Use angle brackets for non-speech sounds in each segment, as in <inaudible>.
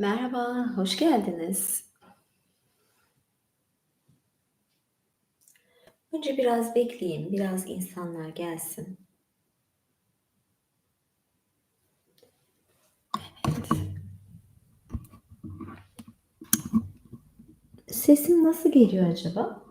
Merhaba, hoş geldiniz. Önce biraz bekleyin, biraz insanlar gelsin. Evet. Sesim nasıl geliyor acaba?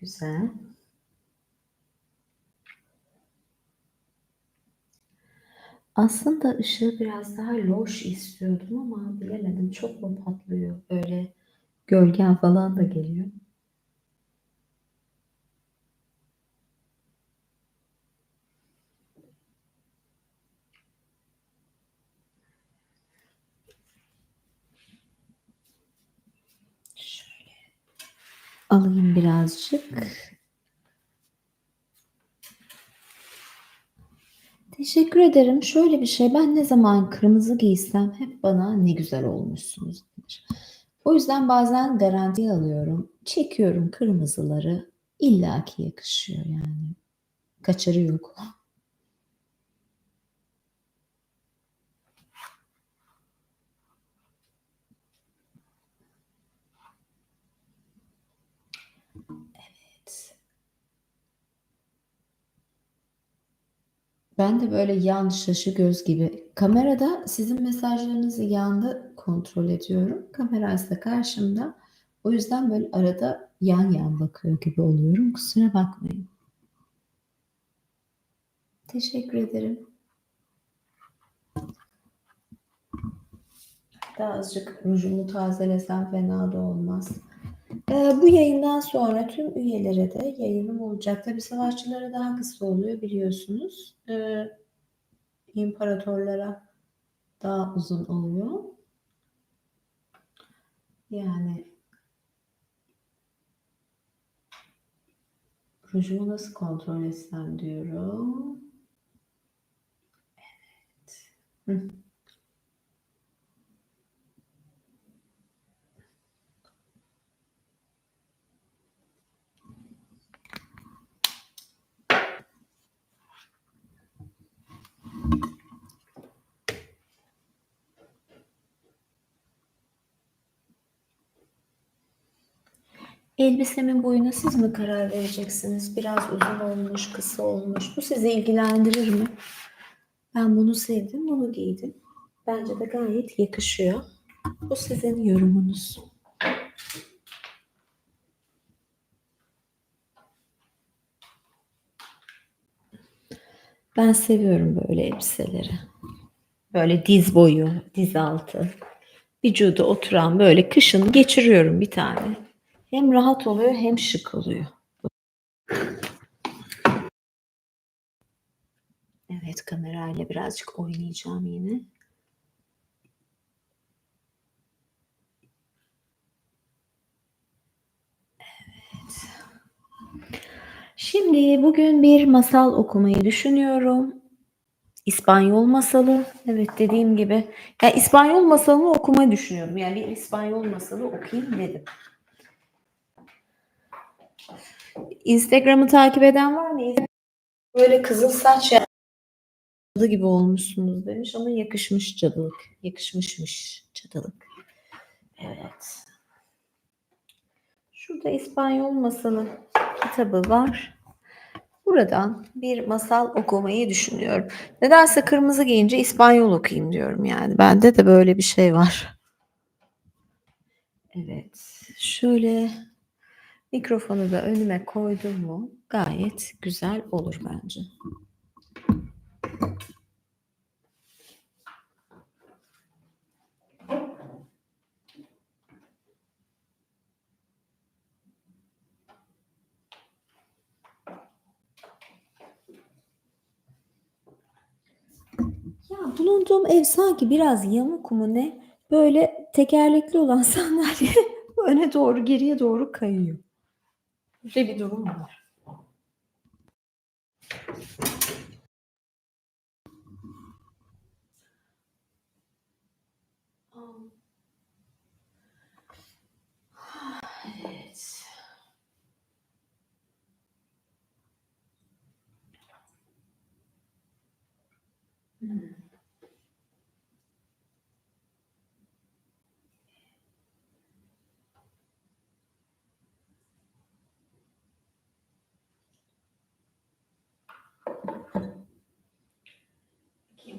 Güzel. Aslında ışığı biraz daha loş istiyordum ama bilemedim çok mu patlıyor? Öyle gölgen falan da geliyor. Alayım birazcık. Teşekkür ederim. Şöyle bir şey, ben ne zaman kırmızı giysem hep bana ne güzel olmuşsunuz denir. O yüzden bazen garantiye alıyorum. Çekiyorum kırmızıları. illaki yakışıyor yani. Kaçarı yok. Ben de böyle yan şaşı göz gibi. Kamerada sizin mesajlarınızı yanda kontrol ediyorum. Kameraysa karşımda. O yüzden böyle arada yan yan bakıyor gibi oluyorum. Kusura bakmayın. Teşekkür ederim. Hatta azıcık rujumu tazelesem fena da olmaz. Ee, bu yayından sonra tüm üyelere de yayınım olacak. Tabii savaşçılara daha kısa oluyor biliyorsunuz. Ee, imparatorlara daha uzun oluyor. Yani rujumu nasıl kontrol etsem diyorum. Evet. Hı. Elbisemin boyuna siz mi karar vereceksiniz? Biraz uzun olmuş, kısa olmuş. Bu sizi ilgilendirir mi? Ben bunu sevdim, bunu giydim. Bence de gayet yakışıyor. Bu sizin yorumunuz. Ben seviyorum böyle elbiseleri. Böyle diz boyu, diz altı. Vücuda oturan böyle kışın geçiriyorum bir tane. Hem rahat oluyor hem şık oluyor. Evet kamerayla birazcık oynayacağım yine. Evet. Şimdi bugün bir masal okumayı düşünüyorum. İspanyol masalı. Evet dediğim gibi. Yani İspanyol masalını okumayı düşünüyorum. Yani bir İspanyol masalı okuyayım dedim. Instagram'ı takip eden var mı? Böyle kızıl saç cadı gibi olmuşsunuz demiş ama yakışmış cadılık. Yakışmışmış cadılık. Evet. Şurada İspanyol masalı kitabı var. Buradan bir masal okumayı düşünüyorum. Nedense kırmızı giyince İspanyol okuyayım diyorum yani. Bende de böyle bir şey var. Evet. Şöyle mikrofonu da önüme koydum mu gayet güzel olur bence. Ya bulunduğum ev sanki biraz yamuk mu ne? Böyle tekerlekli olan <laughs> sandalye öne doğru geriye doğru kayıyor. Bir durum var.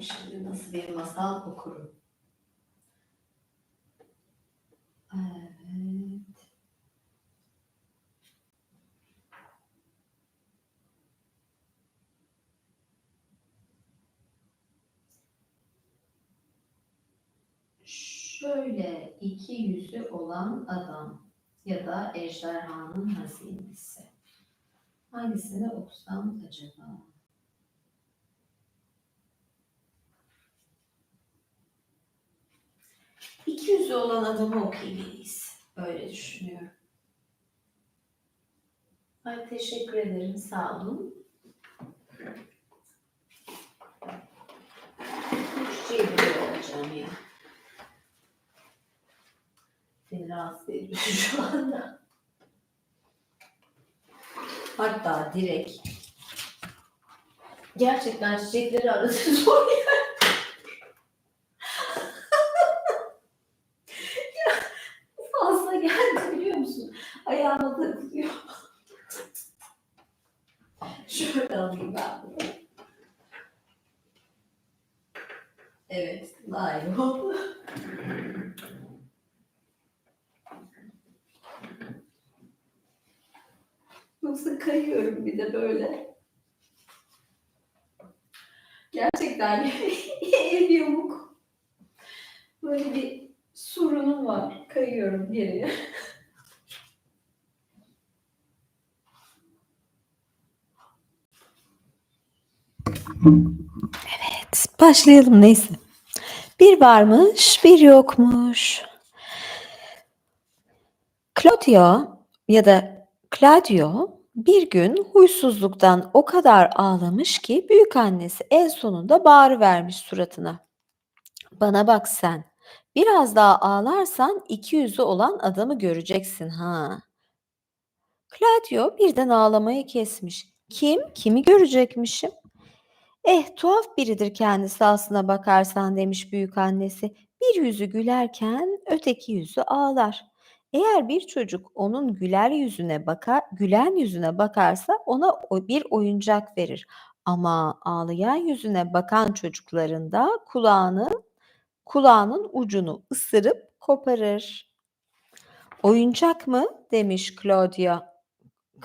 Şimdi nasıl bir masal okurum. Evet. Şöyle iki yüzü olan adam ya da ejderhanın hazinesi. Hangisini okusam acaba? İki yüzü olan adamı iyisi. Öyle düşünüyorum. Ay teşekkür ederim. Sağ olun. Türkçeyi biliyor olacağım ya. Beni rahatsız ediyor <laughs> şu anda. Hatta direkt gerçekten çiçekleri arası <laughs> zor ya. ya fazla geldi biliyor musun? Ayağıma takılıyor. Şöyle alayım ben bunu. Evet, naylon. Yoksa kayıyorum bir de böyle. Gerçekten ev yamuk. Böyle bir sorunum var. Kayıyorum geriye. Evet, başlayalım neyse. Bir varmış, bir yokmuş. Claudio ya da Claudio bir gün huysuzluktan o kadar ağlamış ki büyük annesi en sonunda bağırıvermiş suratına. Bana bak sen. Biraz daha ağlarsan iki yüzü olan adamı göreceksin ha. Claudio birden ağlamayı kesmiş. Kim? Kimi görecekmişim? Eh tuhaf biridir kendisi aslına bakarsan demiş büyük annesi. Bir yüzü gülerken öteki yüzü ağlar. Eğer bir çocuk onun güler yüzüne bakar, gülen yüzüne bakarsa ona bir oyuncak verir. Ama ağlayan yüzüne bakan çocukların da kulağını kulağının ucunu ısırıp koparır. Oyuncak mı? demiş Claudia.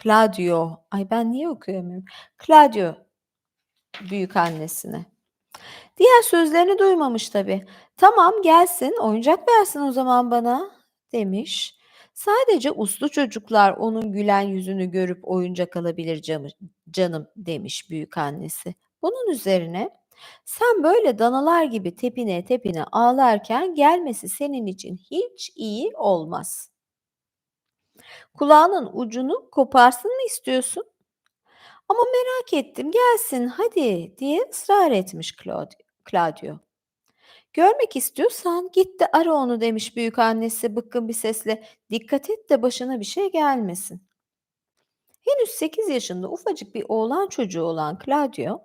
Claudio. Ay ben niye okuyamıyorum? Claudio büyük annesine. Diğer sözlerini duymamış tabii. Tamam gelsin oyuncak versin o zaman bana demiş. Sadece uslu çocuklar onun gülen yüzünü görüp oyuncak alabilir canım, demiş büyük annesi. Bunun üzerine sen böyle danalar gibi tepine tepine ağlarken gelmesi senin için hiç iyi olmaz. Kulağının ucunu koparsın mı istiyorsun? Ama merak ettim gelsin hadi diye ısrar etmiş Claudio. Görmek istiyorsan git de ara onu demiş büyük annesi bıkkın bir sesle. Dikkat et de başına bir şey gelmesin. Henüz 8 yaşında ufacık bir oğlan çocuğu olan Claudio,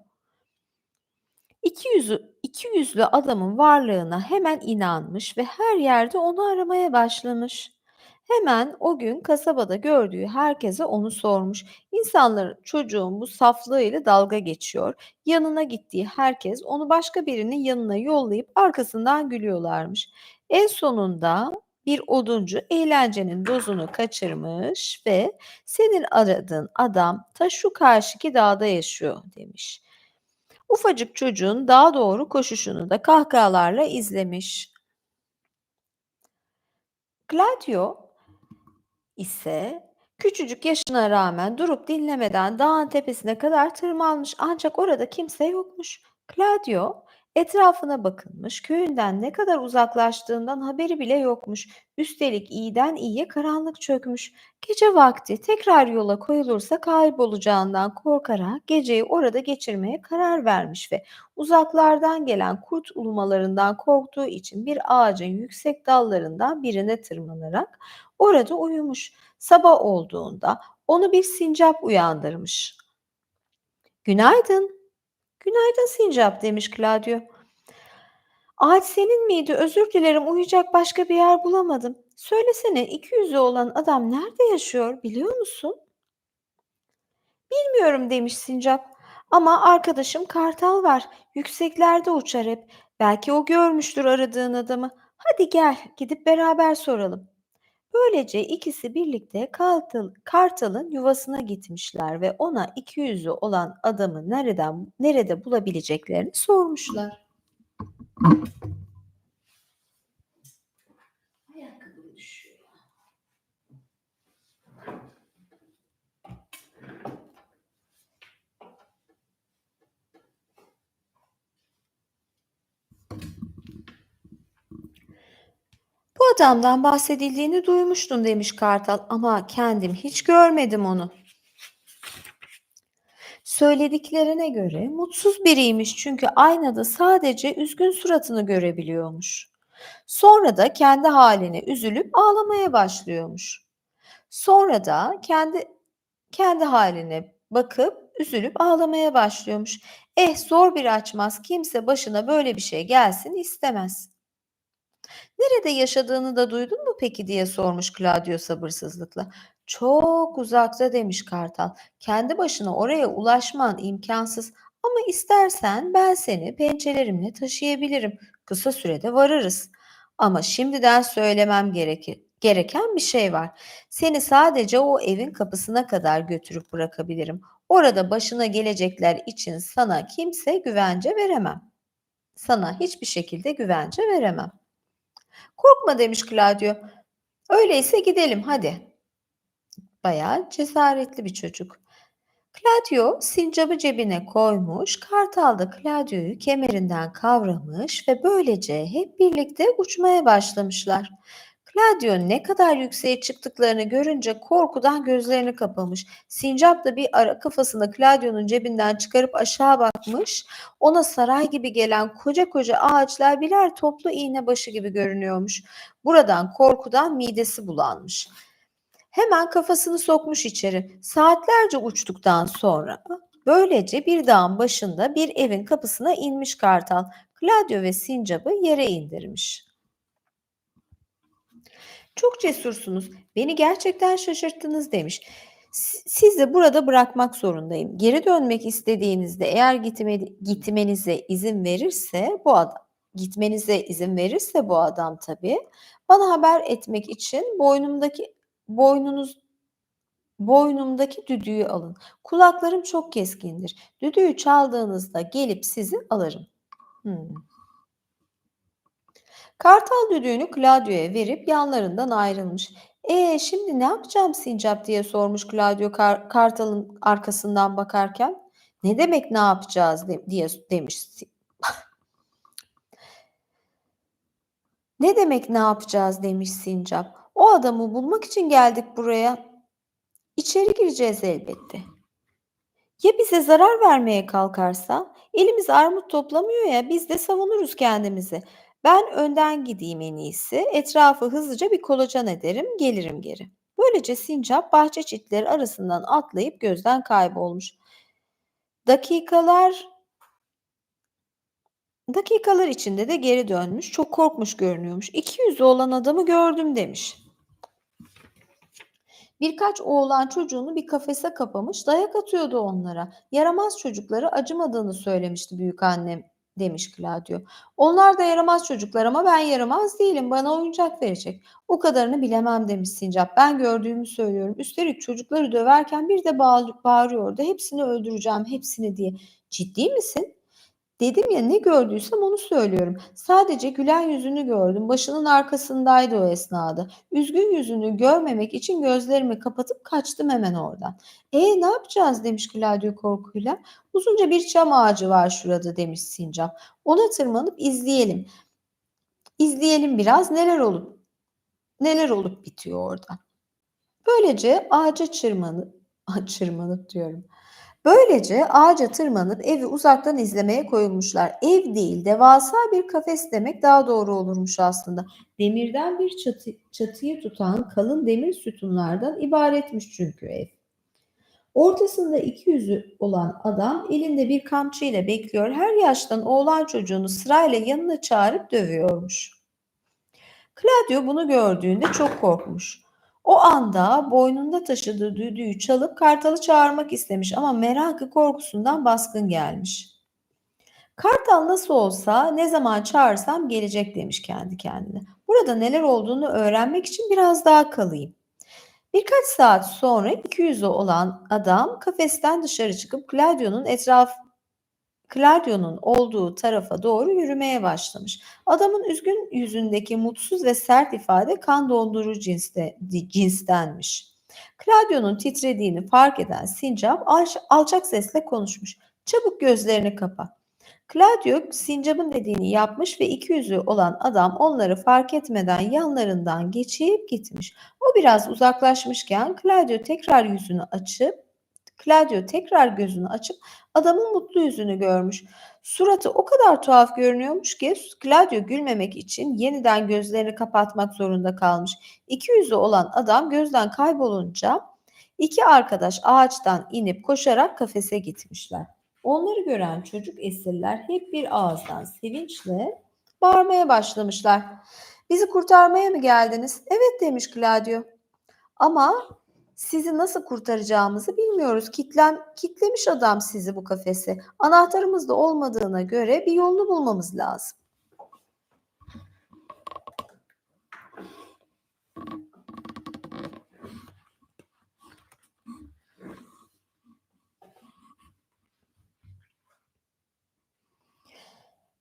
iki, yüzü, iki yüzlü adamın varlığına hemen inanmış ve her yerde onu aramaya başlamış. Hemen o gün kasabada gördüğü herkese onu sormuş. İnsanlar çocuğun bu saflığıyla dalga geçiyor. Yanına gittiği herkes onu başka birinin yanına yollayıp arkasından gülüyorlarmış. En sonunda bir oduncu eğlencenin dozunu kaçırmış ve senin aradığın adam ta şu karşıki dağda yaşıyor demiş. Ufacık çocuğun daha doğru koşuşunu da kahkahalarla izlemiş. Gladio ise küçücük yaşına rağmen durup dinlemeden dağın tepesine kadar tırmanmış ancak orada kimse yokmuş. Claudio etrafına bakınmış, köyünden ne kadar uzaklaştığından haberi bile yokmuş. Üstelik iyiden iyiye karanlık çökmüş. Gece vakti tekrar yola koyulursa kaybolacağından korkarak geceyi orada geçirmeye karar vermiş ve uzaklardan gelen kurt ulumalarından korktuğu için bir ağacın yüksek dallarından birine tırmanarak orada uyumuş. Sabah olduğunda onu bir sincap uyandırmış. Günaydın. Günaydın Sincap demiş Claudio. Ağaç senin miydi? Özür dilerim uyuyacak başka bir yer bulamadım. Söylesene iki yüzlü olan adam nerede yaşıyor biliyor musun? Bilmiyorum demiş Sincap. Ama arkadaşım Kartal var. Yükseklerde uçar hep. Belki o görmüştür aradığın adamı. Hadi gel gidip beraber soralım. Böylece ikisi birlikte Kartal, Kartal'ın yuvasına gitmişler ve ona iki yüzlü olan adamı nereden nerede bulabileceklerini sormuşlar. Bu adamdan bahsedildiğini duymuştum demiş Kartal ama kendim hiç görmedim onu. Söylediklerine göre mutsuz biriymiş çünkü aynada sadece üzgün suratını görebiliyormuş. Sonra da kendi haline üzülüp ağlamaya başlıyormuş. Sonra da kendi kendi haline bakıp üzülüp ağlamaya başlıyormuş. Eh zor bir açmaz kimse başına böyle bir şey gelsin istemez. Nerede yaşadığını da duydun mu peki diye sormuş Claudio sabırsızlıkla. Çok uzakta demiş Kartal. Kendi başına oraya ulaşman imkansız ama istersen ben seni pençelerimle taşıyabilirim. Kısa sürede varırız. Ama şimdiden söylemem gerekir. Gereken bir şey var. Seni sadece o evin kapısına kadar götürüp bırakabilirim. Orada başına gelecekler için sana kimse güvence veremem. Sana hiçbir şekilde güvence veremem. Korkma demiş Claudio. Öyleyse gidelim hadi. Bayağı cesaretli bir çocuk. Claudio sincabı cebine koymuş, Kartal da Claudio'yu kemerinden kavramış ve böylece hep birlikte uçmaya başlamışlar. Claudio ne kadar yükseğe çıktıklarını görünce korkudan gözlerini kapamış. Sincap da bir ara kafasını Claudio'nun cebinden çıkarıp aşağı bakmış. Ona saray gibi gelen koca koca ağaçlar birer toplu iğne başı gibi görünüyormuş. Buradan korkudan midesi bulanmış. Hemen kafasını sokmuş içeri. Saatlerce uçtuktan sonra böylece bir dağın başında bir evin kapısına inmiş kartal. Claudio ve Sincap'ı yere indirmiş. Çok cesursunuz. Beni gerçekten şaşırttınız demiş. Sizi burada bırakmak zorundayım. Geri dönmek istediğinizde eğer gitme, gitmenize izin verirse bu adam gitmenize izin verirse bu adam tabii bana haber etmek için boynumdaki boynunuz boynumdaki düdüğü alın. Kulaklarım çok keskindir. Düdüğü çaldığınızda gelip sizi alırım. Hmm. Kartal düdüğünü Claudio'ya verip yanlarından ayrılmış. E şimdi ne yapacağım Sincap diye sormuş Claudio Kar Kartal'ın arkasından bakarken. Ne demek ne yapacağız de diye demiş. ne demek ne yapacağız demiş Sincap. O adamı bulmak için geldik buraya. İçeri gireceğiz elbette. Ya bize zarar vermeye kalkarsa? Elimiz armut toplamıyor ya biz de savunuruz kendimizi. Ben önden gideyim en iyisi. Etrafı hızlıca bir kolaçan ederim, gelirim geri. Böylece sincap bahçe çitleri arasından atlayıp gözden kaybolmuş. Dakikalar dakikalar içinde de geri dönmüş. Çok korkmuş görünüyormuş. İki yüzlü olan adamı gördüm demiş. Birkaç oğlan çocuğunu bir kafese kapamış, dayak atıyordu onlara. Yaramaz çocukları acımadığını söylemişti büyük annem demiş Claudio. Onlar da yaramaz çocuklar ama ben yaramaz değilim. Bana oyuncak verecek. O kadarını bilemem demiş Sincap. Ben gördüğümü söylüyorum. Üstelik çocukları döverken bir de bağırıyordu. Hepsini öldüreceğim, hepsini diye. Ciddi misin? Dedim ya ne gördüysem onu söylüyorum. Sadece gülen yüzünü gördüm. Başının arkasındaydı o esnada. Üzgün yüzünü görmemek için gözlerimi kapatıp kaçtım hemen oradan. E ne yapacağız demiş Claudio korkuyla. Uzunca bir çam ağacı var şurada demiş Sincap. Ona tırmanıp izleyelim. İzleyelim biraz neler olup neler olup bitiyor orada. Böylece ağaca çırmanıp, <laughs> çırmanıp diyorum. Böylece ağaca tırmanıp evi uzaktan izlemeye koyulmuşlar. Ev değil, devasa bir kafes demek daha doğru olurmuş aslında. Demirden bir çatı, çatıyı tutan kalın demir sütunlardan ibaretmiş çünkü ev. Ortasında iki yüzü olan adam elinde bir kamçıyla bekliyor. Her yaştan oğlan çocuğunu sırayla yanına çağırıp dövüyormuş. Claudio bunu gördüğünde çok korkmuş. O anda boynunda taşıdığı düdüğü çalıp kartalı çağırmak istemiş ama merakı korkusundan baskın gelmiş. Kartal nasıl olsa ne zaman çağırsam gelecek demiş kendi kendine. Burada neler olduğunu öğrenmek için biraz daha kalayım. Birkaç saat sonra 200'ü olan adam kafesten dışarı çıkıp Claudio'nun etraf Claudio'nun olduğu tarafa doğru yürümeye başlamış. Adamın üzgün yüzündeki mutsuz ve sert ifade kan dondurucu cinste, cinstenmiş. Claudio'nun titrediğini fark eden Sincap alç- alçak sesle konuşmuş. Çabuk gözlerini kapa. Claudio Sincap'ın dediğini yapmış ve iki yüzü olan adam onları fark etmeden yanlarından geçip gitmiş. O biraz uzaklaşmışken Claudio tekrar yüzünü açıp Claudio tekrar gözünü açıp adamın mutlu yüzünü görmüş. Suratı o kadar tuhaf görünüyormuş ki Claudio gülmemek için yeniden gözlerini kapatmak zorunda kalmış. İki yüzü olan adam gözden kaybolunca iki arkadaş ağaçtan inip koşarak kafese gitmişler. Onları gören çocuk esirler hep bir ağızdan sevinçle bağırmaya başlamışlar. Bizi kurtarmaya mı geldiniz? Evet demiş Claudio. Ama sizi nasıl kurtaracağımızı bilmiyoruz. Kitlen, kitlemiş adam sizi bu kafese. Anahtarımız da olmadığına göre bir yolunu bulmamız lazım.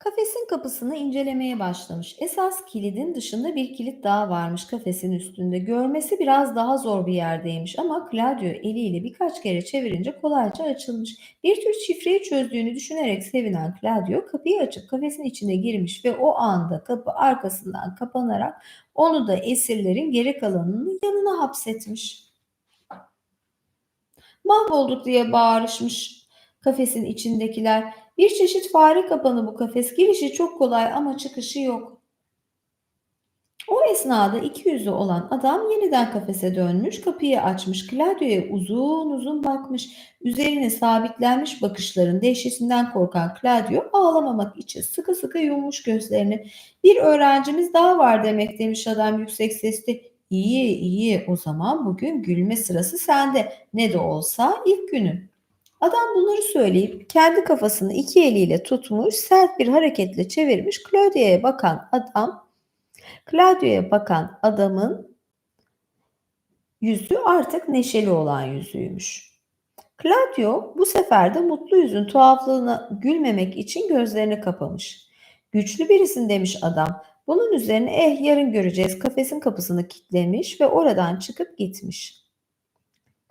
Kafesin kapısını incelemeye başlamış. Esas kilidin dışında bir kilit daha varmış kafesin üstünde. Görmesi biraz daha zor bir yerdeymiş ama Claudio eliyle birkaç kere çevirince kolayca açılmış. Bir tür şifreyi çözdüğünü düşünerek sevinen Claudio kapıyı açıp kafesin içine girmiş ve o anda kapı arkasından kapanarak onu da esirlerin geri kalanını yanına hapsetmiş. Mahvolduk diye bağırışmış kafesin içindekiler. Bir çeşit fare kapanı bu kafes. Girişi çok kolay ama çıkışı yok. O esnada iki yüzü olan adam yeniden kafese dönmüş, kapıyı açmış. Claudio'ya uzun uzun bakmış. Üzerine sabitlenmiş bakışların dehşetinden korkan Claudio ağlamamak için sıkı sıkı yummuş gözlerini. Bir öğrencimiz daha var demek demiş adam yüksek sesle. İyi iyi o zaman bugün gülme sırası sende. Ne de olsa ilk günün. Adam bunları söyleyip kendi kafasını iki eliyle tutmuş, sert bir hareketle çevirmiş. Claudio'ya bakan adam, Claudio'ya bakan adamın yüzü artık neşeli olan yüzüymüş. Claudio bu sefer de mutlu yüzün tuhaflığına gülmemek için gözlerini kapamış. Güçlü birisin demiş adam. Bunun üzerine eh yarın göreceğiz kafesin kapısını kilitlemiş ve oradan çıkıp gitmiş.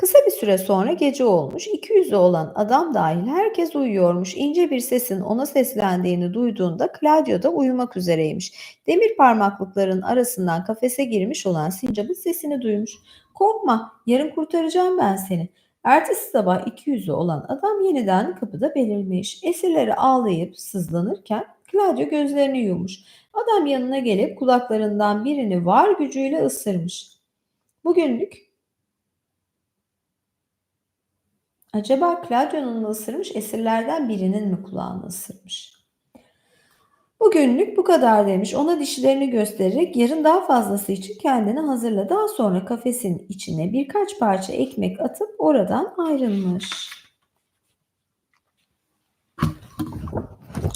Kısa bir süre sonra gece olmuş. İki yüzlü olan adam dahil herkes uyuyormuş. İnce bir sesin ona seslendiğini duyduğunda Claudio da uyumak üzereymiş. Demir parmaklıkların arasından kafese girmiş olan Sincap'ın sesini duymuş. Korkma, yarın kurtaracağım ben seni. Ertesi sabah iki yüzlü olan adam yeniden kapıda belirmiş. Esirleri ağlayıp sızlanırken Claudio gözlerini yummuş. Adam yanına gelip kulaklarından birini var gücüyle ısırmış. Bugünlük Acaba Claudio'nun mu ısırmış, esirlerden birinin mi kulağını ısırmış? Bugünlük bu kadar demiş. Ona dişlerini göstererek yarın daha fazlası için kendini hazırla. Daha sonra kafesin içine birkaç parça ekmek atıp oradan ayrılmış.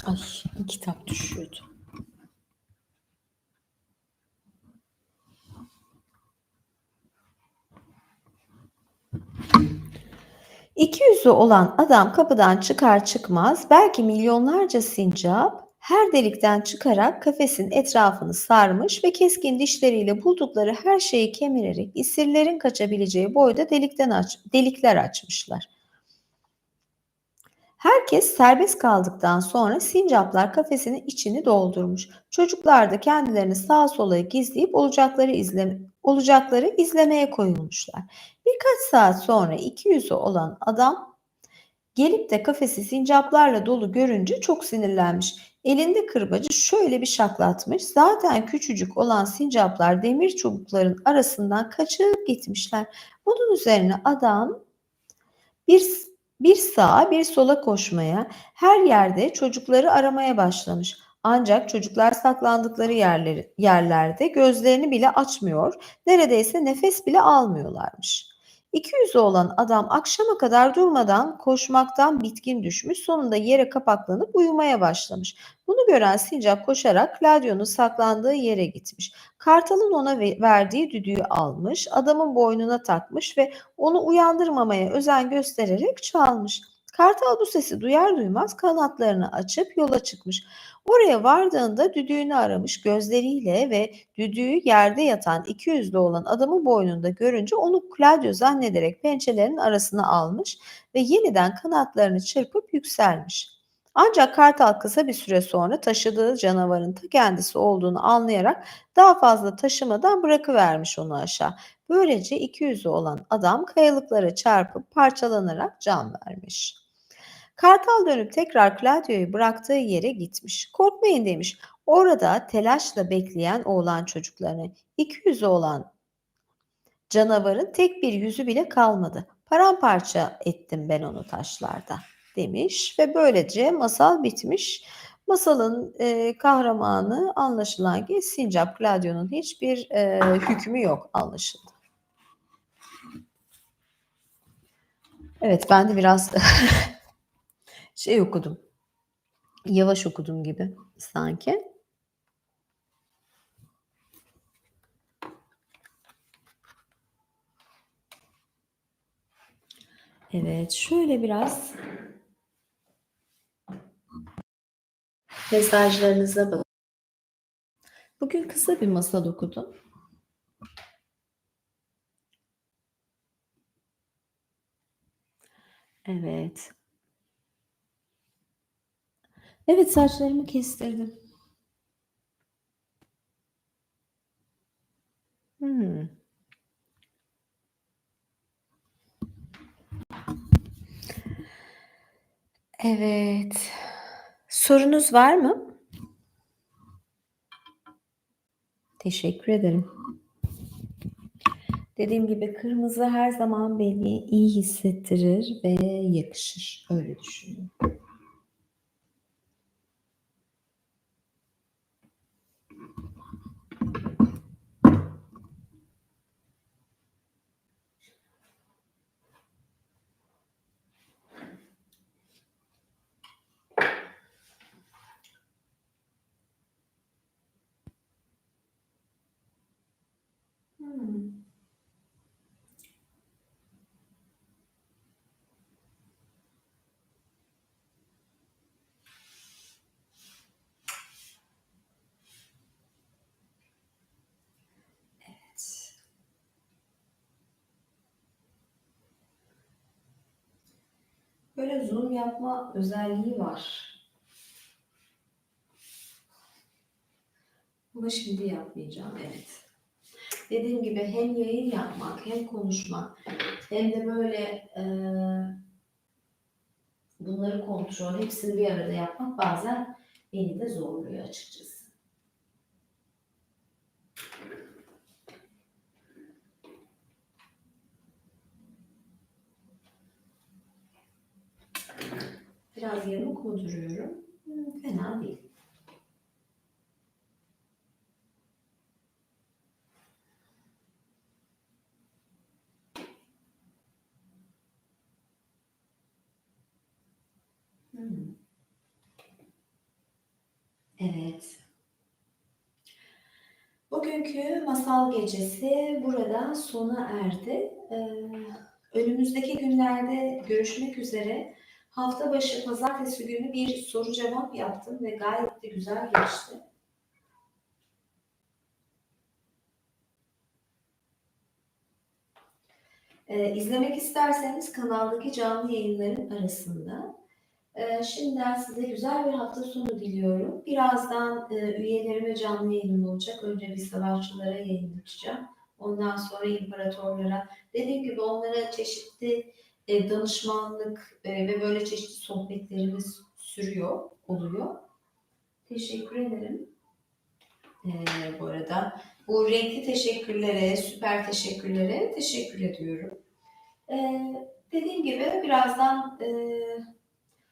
Ay kitap düşüyordu. İki yüzlü olan adam kapıdan çıkar çıkmaz belki milyonlarca sincap her delikten çıkarak kafesin etrafını sarmış ve keskin dişleriyle buldukları her şeyi kemirerek isirlerin kaçabileceği boyda delikten aç, delikler açmışlar. Herkes serbest kaldıktan sonra sincaplar kafesinin içini doldurmuş. Çocuklar da kendilerini sağa sola gizleyip olacakları, izle, olacakları izlemeye koyulmuşlar. Birkaç saat sonra iki yüzü olan adam gelip de kafesi sincaplarla dolu görünce çok sinirlenmiş. Elinde kırbacı şöyle bir şaklatmış. Zaten küçücük olan sincaplar demir çubukların arasından kaçıp gitmişler. Bunun üzerine adam Bir, bir sağa bir sola koşmaya, her yerde çocukları aramaya başlamış. Ancak çocuklar saklandıkları yerleri, yerlerde gözlerini bile açmıyor, neredeyse nefes bile almıyorlarmış. İki yüzlü olan adam akşama kadar durmadan koşmaktan bitkin düşmüş, sonunda yere kapaklanıp uyumaya başlamış. Bunu gören sincap koşarak Claudio'nun saklandığı yere gitmiş. Kartalın ona ve- verdiği düdüğü almış, adamın boynuna takmış ve onu uyandırmamaya özen göstererek çalmış. Kartal bu sesi duyar duymaz kanatlarını açıp yola çıkmış. Oraya vardığında düdüğünü aramış gözleriyle ve düdüğü yerde yatan iki yüzlü olan adamın boynunda görünce onu Claudio zannederek pençelerinin arasına almış ve yeniden kanatlarını çırpıp yükselmiş. Ancak kartal kısa bir süre sonra taşıdığı canavarın ta kendisi olduğunu anlayarak daha fazla taşımadan bırakıvermiş onu aşağı. Böylece iki yüzlü olan adam kayalıklara çarpıp parçalanarak can vermiş. Kartal dönüp tekrar Claudio'yu bıraktığı yere gitmiş. Korkmayın demiş. Orada telaşla bekleyen oğlan çocuklarını. İki yüzü olan canavarın tek bir yüzü bile kalmadı. Paramparça ettim ben onu taşlarda demiş ve böylece masal bitmiş. Masalın e, kahramanı anlaşılan ki Sincap Claudio'nun hiçbir e, hükmü yok anlaşıldı. Evet ben de biraz <laughs> şey okudum. Yavaş okudum gibi sanki. Evet, şöyle biraz mesajlarınıza bakın. Bugün kısa bir masal okudum. Evet. Evet, saçlarımı kestirdim. Hmm. Evet. Sorunuz var mı? Teşekkür ederim. Dediğim gibi kırmızı her zaman beni iyi hissettirir ve yakışır. Öyle düşünüyorum. Hmm. Evet. Böyle zoom yapma özelliği var. Ama şimdi yapmayacağım, evet. Dediğim gibi hem yayın yapmak, hem konuşmak, hem de böyle eee, bunları kontrol, hepsini bir arada yapmak bazen beni de zorluyor açıkçası. Biraz yamuk mu duruyorum? Hmm, fena değil. Hmm. Evet. Bugünkü masal gecesi burada sona erdi. Ee, önümüzdeki günlerde görüşmek üzere. Hafta başı pazartesi günü bir soru cevap yaptım ve gayet de güzel geçti. Ee, izlemek isterseniz kanaldaki canlı yayınların arasında. Ee, şimdiden size güzel bir hafta sonu diliyorum. Birazdan e, üyelerime canlı yayınım olacak. Önce bir savaşçılara yayın açacağım. Ondan sonra imparatorlara. Dediğim gibi onlara çeşitli e, danışmanlık e, ve böyle çeşitli sohbetlerimiz sürüyor, oluyor. Teşekkür ederim. Ee, bu arada bu renkli teşekkürlere, süper teşekkürlere teşekkür ediyorum. Ee, Dediğim gibi birazdan e,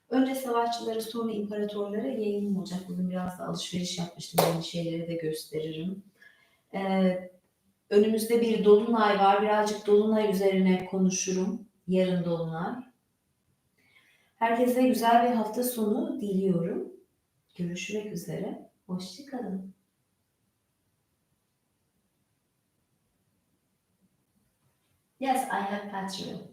önce savaşçıları sonra imparatorlara yayınım olacak. Bugün biraz da alışveriş yapmıştım. Yeni şeyleri de gösteririm. E, önümüzde bir dolunay var. Birazcık dolunay üzerine konuşurum. Yarın dolunay. Herkese güzel bir hafta sonu diliyorum. Görüşmek üzere. Hoşçakalın. Yes, I have Patreon.